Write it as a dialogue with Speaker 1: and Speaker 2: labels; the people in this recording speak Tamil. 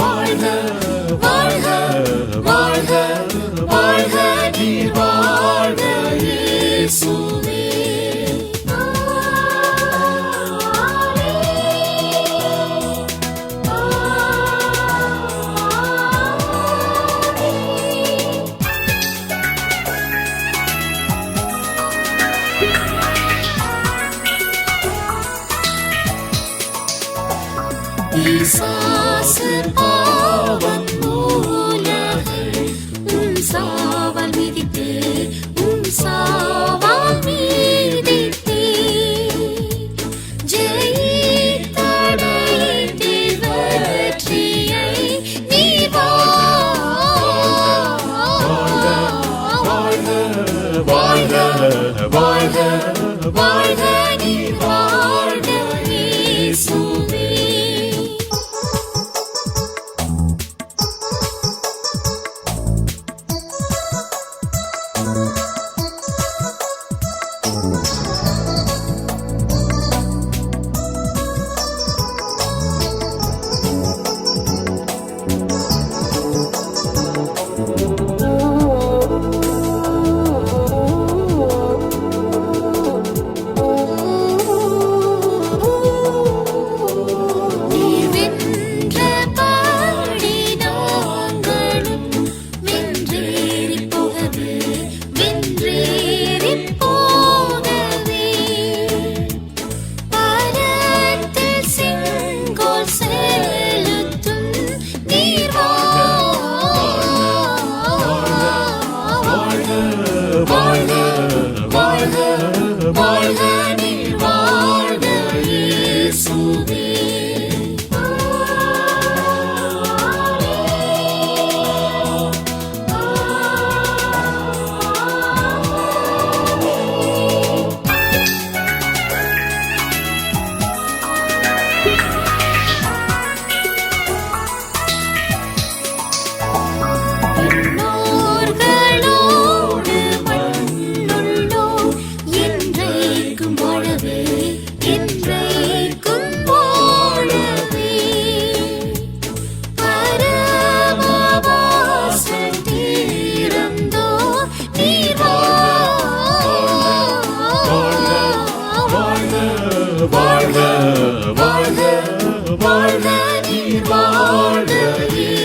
Speaker 1: வாழ்க வாழ்க வாழ்க வாழ்க நீர் பிசாசு பாவம் மூலகை உன் சாவால் மிதித்தே உன் சாவால் மிதித்தே ஜெயித்தடைந்தே வெற்றியை நீ வாழ்க வாழ்க வாழ்க வாழ்க நீ வாழ்க வாழ்க வாழ்க நீ வாழ்க இயேசுவே born again.